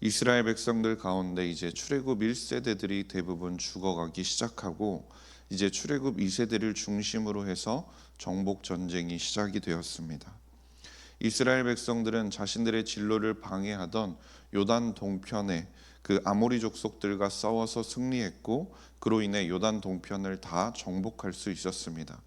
이스라엘 백성들 가운데 이제 출애굽 1세대들이 대부분 죽어가기 시작하고 이제 출애굽 2세대를 중심으로 해서 정복 전쟁이 시작이 되었습니다. 이스라엘 백성들은 자신들의 진로를 방해하던 요단 동편에 그 아모리 족속들과 싸워서 승리했고 그로 인해 요단 동편을 다 정복할 수 있었습니다.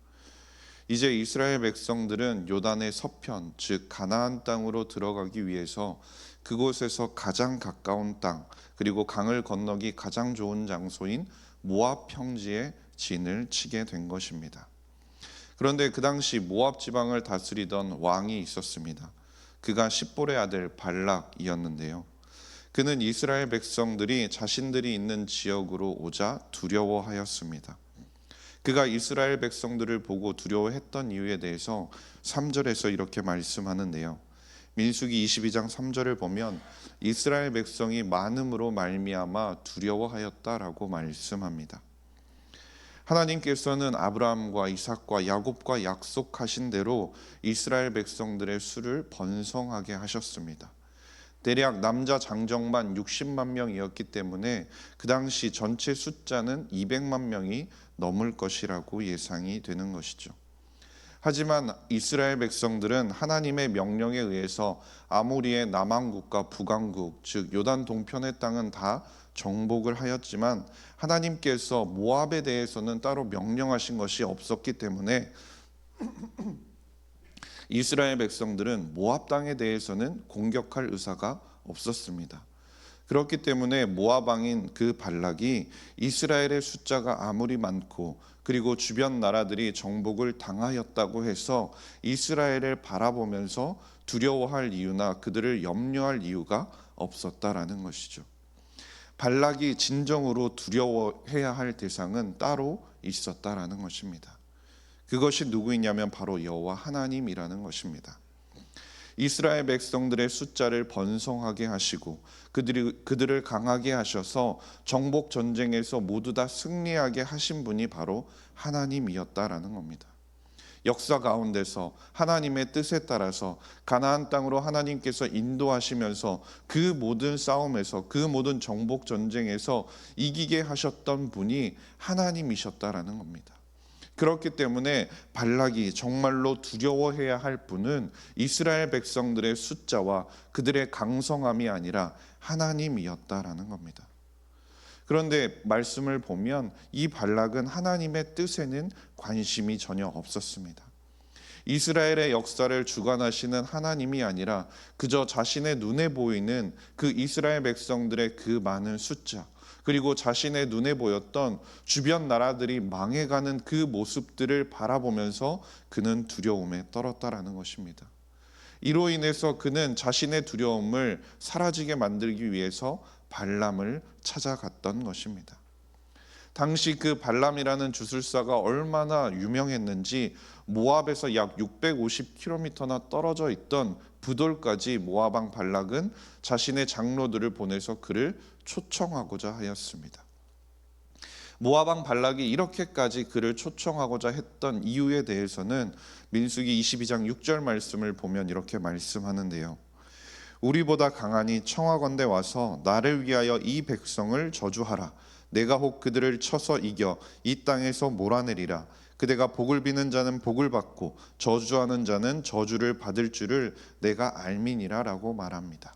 이제 이스라엘 백성들은 요단의 서편 즉 가나안 땅으로 들어가기 위해서 그곳에서 가장 가까운 땅 그리고 강을 건너기 가장 좋은 장소인 모압 평지에 진을 치게 된 것입니다. 그런데 그 당시 모압 지방을 다스리던 왕이 있었습니다. 그가 십볼의 아들 발락이었는데요. 그는 이스라엘 백성들이 자신들이 있는 지역으로 오자 두려워하였습니다. 그가 이스라엘 백성들을 보고 두려워했던 이유에 대해서 3절에서 이렇게 말씀하는데요. 민수기 22장 3절을 보면 이스라엘 백성이 많음으로 말미암아 두려워하였다라고 말씀합니다. 하나님께서는 아브라함과 이삭과 야곱과 약속하신 대로 이스라엘 백성들의 수를 번성하게 하셨습니다. 대략 남자 장정만 60만 명이었기 때문에 그 당시 전체 숫자는 200만 명이 넘을 것이라고 예상이 되는 것이죠. 하지만 이스라엘 백성들은 하나님의 명령에 의해서 아모리의 남왕국과 북왕국 즉 요단 동편의 땅은 다 정복을 하였지만 하나님께서 모압에 대해서는 따로 명령하신 것이 없었기 때문에 이스라엘 백성들은 모압 땅에 대해서는 공격할 의사가 없었습니다. 그렇기 때문에 모압 왕인 그 발락이 이스라엘의 숫자가 아무리 많고 그리고 주변 나라들이 정복을 당하였다고 해서 이스라엘을 바라보면서 두려워할 이유나 그들을 염려할 이유가 없었다라는 것이죠. 발락이 진정으로 두려워해야 할 대상은 따로 있었다라는 것입니다. 그것이 누구이냐면 바로 여호와 하나님이라는 것입니다. 이스라엘 백성들의 숫자를 번성하게 하시고 그들이 그들을 강하게 하셔서 정복 전쟁에서 모두 다 승리하게 하신 분이 바로 하나님이었다라는 겁니다. 역사 가운데서 하나님의 뜻에 따라서 가나안 땅으로 하나님께서 인도하시면서 그 모든 싸움에서 그 모든 정복 전쟁에서 이기게 하셨던 분이 하나님이셨다라는 겁니다. 그렇기 때문에 발락이 정말로 두려워해야 할 분은 이스라엘 백성들의 숫자와 그들의 강성함이 아니라 하나님이었다라는 겁니다. 그런데 말씀을 보면 이 발락은 하나님의 뜻에는 관심이 전혀 없었습니다. 이스라엘의 역사를 주관하시는 하나님이 아니라 그저 자신의 눈에 보이는 그 이스라엘 백성들의 그 많은 숫자, 그리고 자신의 눈에 보였던 주변 나라들이 망해가는 그 모습들을 바라보면서 그는 두려움에 떨었다라는 것입니다. 이로 인해서 그는 자신의 두려움을 사라지게 만들기 위해서 발람을 찾아갔던 것입니다. 당시 그 발람이라는 주술사가 얼마나 유명했는지 모압에서 약 650km나 떨어져 있던 부돌까지 모압왕 발락은 자신의 장로들을 보내서 그를 초청하고자 하였습니다. 모압왕 발락이 이렇게까지 그를 초청하고자 했던 이유에 대해서는 민수기 22장 6절 말씀을 보면 이렇게 말씀하는데요. 우리보다 강하니 청하건대 와서 나를 위하여 이 백성을 저주하라. 내가 혹 그들을 쳐서 이겨 이 땅에서 몰아내리라. 그대가 복을 비는 자는 복을 받고 저주하는 자는 저주를 받을 줄을 내가 알미니라라고 말합니다.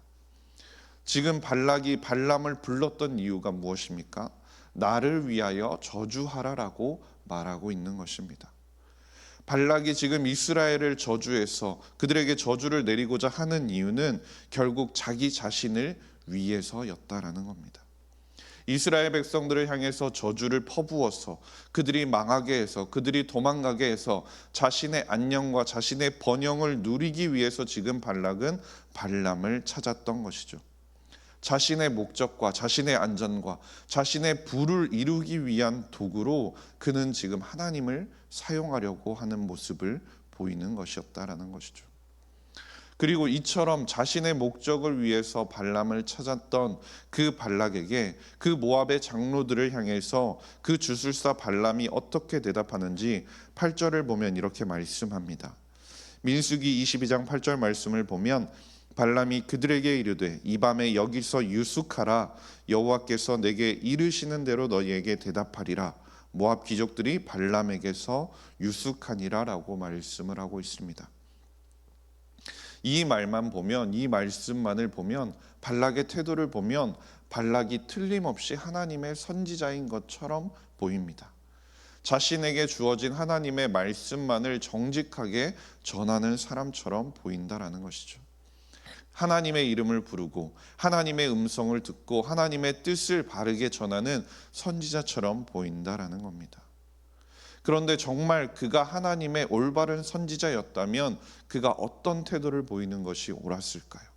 지금 발락이 발람을 불렀던 이유가 무엇입니까? 나를 위하여 저주하라라고 말하고 있는 것입니다. 발락이 지금 이스라엘을 저주해서 그들에게 저주를 내리고자 하는 이유는 결국 자기 자신을 위해서였다라는 겁니다. 이스라엘 백성들을 향해서 저주를 퍼부어서 그들이 망하게 해서 그들이 도망가게 해서 자신의 안녕과 자신의 번영을 누리기 위해서 지금 발락은 발람을 찾았던 것이죠. 자신의 목적과 자신의 안전과 자신의 부를 이루기 위한 도구로 그는 지금 하나님을 사용하려고 하는 모습을 보이는 것이었다라는 것이죠. 그리고 이처럼 자신의 목적을 위해서 발람을 찾았던 그 발락에게 그 모압의 장로들을 향해서 그 주술사 발람이 어떻게 대답하는지 8절을 보면 이렇게 말씀합니다. 민수기 22장 8절 말씀을 보면 발람이 그들에게 이르되 이 밤에 여기서 유숙하라 여호와께서 내게 이르시는 대로 너희에게 대답하리라 모압 귀족들이 발람에게서 유숙하니라라고 말씀을 하고 있습니다. 이 말만 보면 이 말씀만을 보면 발락의 태도를 보면 발락이 틀림없이 하나님의 선지자인 것처럼 보입니다. 자신에게 주어진 하나님의 말씀만을 정직하게 전하는 사람처럼 보인다라는 것이죠. 하나님의 이름을 부르고 하나님의 음성을 듣고 하나님의 뜻을 바르게 전하는 선지자처럼 보인다라는 겁니다. 그런데 정말 그가 하나님의 올바른 선지자였다면 그가 어떤 태도를 보이는 것이 옳았을까요?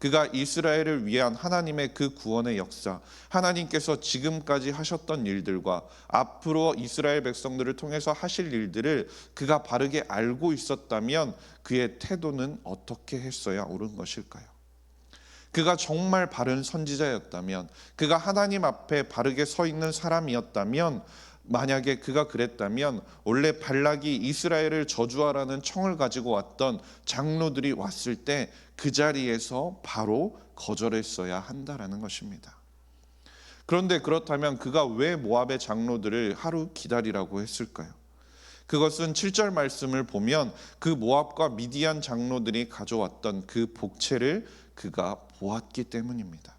그가 이스라엘을 위한 하나님의 그 구원의 역사, 하나님께서 지금까지 하셨던 일들과 앞으로 이스라엘 백성들을 통해서 하실 일들을 그가 바르게 알고 있었다면 그의 태도는 어떻게 했어야 옳은 것일까요? 그가 정말 바른 선지자였다면, 그가 하나님 앞에 바르게 서 있는 사람이었다면, 만약에 그가 그랬다면 원래 발락이 이스라엘을 저주하라는 청을 가지고 왔던 장로들이 왔을 때 그 자리에서 바로 거절했어야 한다라는 것입니다. 그런데 그렇다면 그가 왜 모압의 장로들을 하루 기다리라고 했을까요? 그것은 7절 말씀을 보면 그 모압과 미디안 장로들이 가져왔던 그 복채를 그가 보았기 때문입니다.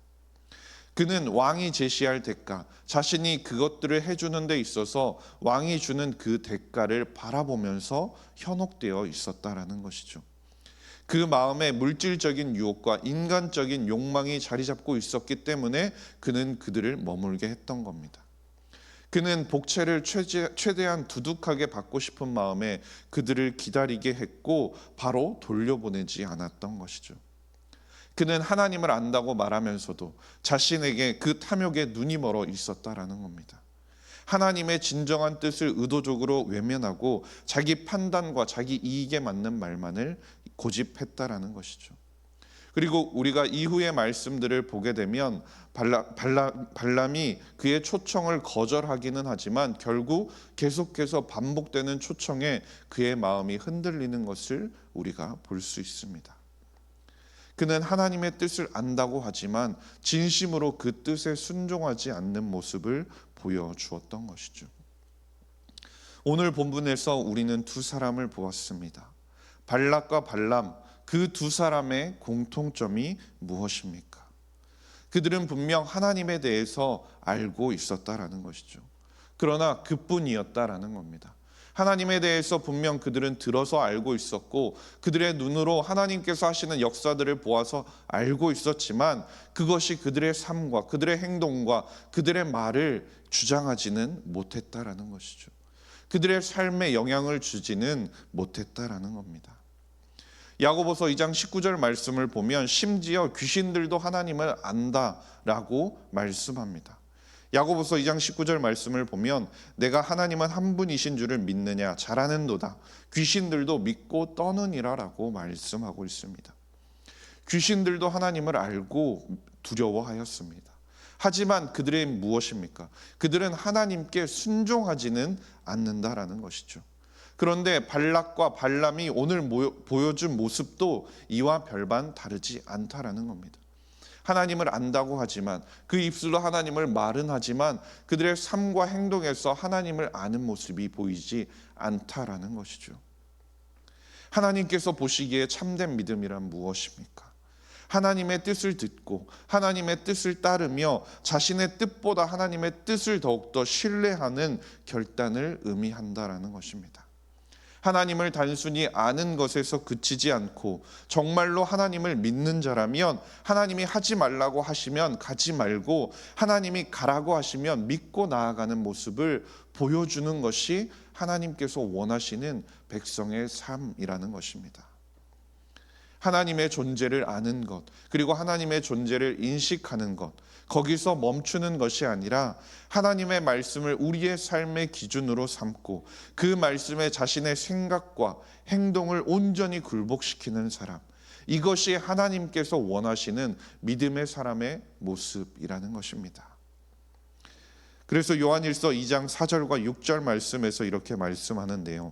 그는 왕이 제시할 대가, 자신이 그것들을 해주는 데 있어서 왕이 주는 그 대가를 바라보면서 현혹되어 있었다라는 것이죠. 그 마음에 물질적인 유혹과 인간적인 욕망이 자리 잡고 있었기 때문에 그는 그들을 머물게 했던 겁니다. 그는 복채를 최대한 두둑하게 받고 싶은 마음에 그들을 기다리게 했고 바로 돌려보내지 않았던 것이죠. 그는 하나님을 안다고 말하면서도 자신에게 그 탐욕에 눈이 멀어 있었다라는 겁니다. 하나님의 진정한 뜻을 의도적으로 외면하고 자기 판단과 자기 이익에 맞는 말만을 고집했다라는 것이죠. 그리고 우리가 이후의 말씀들을 보게 되면 발라, 발라, 발람이 그의 초청을 거절하기는 하지만 결국 계속해서 반복되는 초청에 그의 마음이 흔들리는 것을 우리가 볼 수 있습니다. 그는 하나님의 뜻을 안다고 하지만 진심으로 그 뜻에 순종하지 않는 모습을 보여주었던 것이죠. 오늘 본문에서 우리는 두 사람을 보았습니다. 발락과 발람 그 두 사람의 공통점이 무엇입니까? 그들은 분명 하나님에 대해서 알고 있었다라는 것이죠. 그러나 그뿐이었다라는 겁니다. 하나님에 대해서 분명 그들은 들어서 알고 있었고 그들의 눈으로 하나님께서 하시는 역사들을 보아서 알고 있었지만 그것이 그들의 삶과 그들의 행동과 그들의 말을 주장하지는 못했다라는 것이죠. 그들의 삶에 영향을 주지는 못했다라는 겁니다. 야고보서 2장 19절 말씀을 보면 심지어 귀신들도 하나님을 안다라고 말씀합니다. 야고보서 2장 19절 말씀을 보면 내가 하나님은 한 분이신 줄을 믿느냐 잘하는도다 귀신들도 믿고 떠느니라라고 말씀하고 있습니다. 귀신들도 하나님을 알고 두려워하였습니다. 하지만 그들의 무엇입니까? 그들은 하나님께 순종하지는 않는다라는 것이죠. 그런데 발락과 발람이 오늘 보여준 모습도 이와 별반 다르지 않다라는 겁니다. 하나님을 안다고 하지만 그 입술로 하나님을 말은 하지만 그들의 삶과 행동에서 하나님을 아는 모습이 보이지 않다라는 것이죠. 하나님께서 보시기에 참된 믿음이란 무엇입니까? 하나님의 뜻을 듣고 하나님의 뜻을 따르며 자신의 뜻보다 하나님의 뜻을 더욱더 신뢰하는 결단을 의미한다라는 것입니다. 하나님을 단순히 아는 것에서 그치지 않고 정말로 하나님을 믿는 자라면 하나님이 하지 말라고 하시면 가지 말고 하나님이 가라고 하시면 믿고 나아가는 모습을 보여주는 것이 하나님께서 원하시는 백성의 삶이라는 것입니다. 하나님의 존재를 아는 것, 그리고 하나님의 존재를 인식하는 것, 거기서 멈추는 것이 아니라 하나님의 말씀을 우리의 삶의 기준으로 삼고 그 말씀에 자신의 생각과 행동을 온전히 굴복시키는 사람. 이것이 하나님께서 원하시는 믿음의 사람의 모습이라는 것입니다. 그래서 요한일서 2장 4절과 6절 말씀에서 이렇게 말씀하는데요.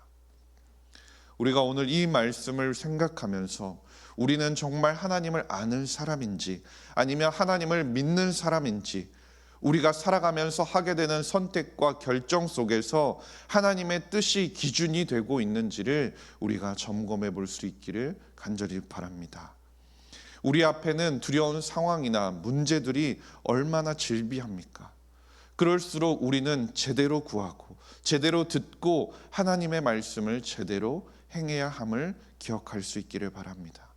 우리가 오늘 이 말씀을 생각하면서 우리는 정말 하나님을 아는 사람인지 아니면 하나님을 믿는 사람인지 우리가 살아가면서 하게 되는 선택과 결정 속에서 하나님의 뜻이 기준이 되고 있는지를 우리가 점검해 볼 수 있기를 간절히 바랍니다. 우리 앞에는 두려운 상황이나 문제들이 얼마나 질비합니까? 그럴수록 우리는 제대로 구하고 제대로 듣고 하나님의 말씀을 제대로 행해야 함을 기억할 수 있기를 바랍니다.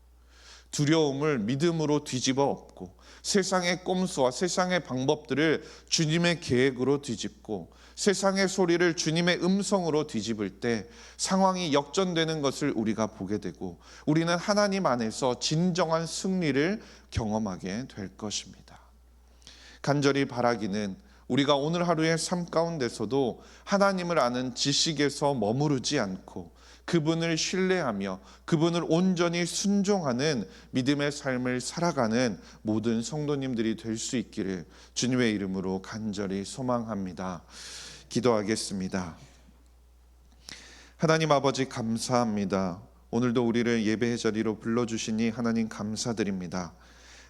두려움을 믿음으로 뒤집어 엎고 세상의 꼼수와 세상의 방법들을 주님의 계획으로 뒤집고 세상의 소리를 주님의 음성으로 뒤집을 때 상황이 역전되는 것을 우리가 보게 되고 우리는 하나님 안에서 진정한 승리를 경험하게 될 것입니다. 간절히 바라기는 우리가 오늘 하루의 삶 가운데서도 하나님을 아는 지식에서 머무르지 않고 그분을 신뢰하며 그분을 온전히 순종하는 믿음의 삶을 살아가는 모든 성도님들이 될 수 있기를 주님의 이름으로 간절히 소망합니다. 기도하겠습니다. 하나님 아버지 감사합니다. 오늘도 우리를 예배의 자리로 불러주시니 하나님 감사드립니다.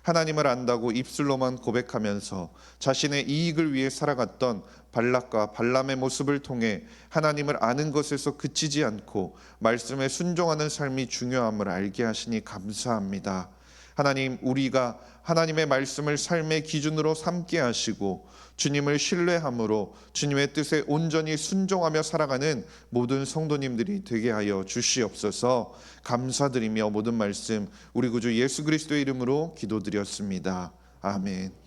하나님을 안다고 입술로만 고백하면서 자신의 이익을 위해 살아갔던 발락과 발람의 모습을 통해 하나님을 아는 것에서 그치지 않고 말씀에 순종하는 삶이 중요함을 알게 하시니 감사합니다. 하나님, 우리가 하나님의 말씀을 삶의 기준으로 삼게 하시고 주님을 신뢰함으로 주님의 뜻에 온전히 순종하며 살아가는 모든 성도님들이 되게 하여 주시옵소서. 감사드리며 모든 말씀 우리 구주 예수 그리스도의 이름으로 기도드렸습니다. 아멘.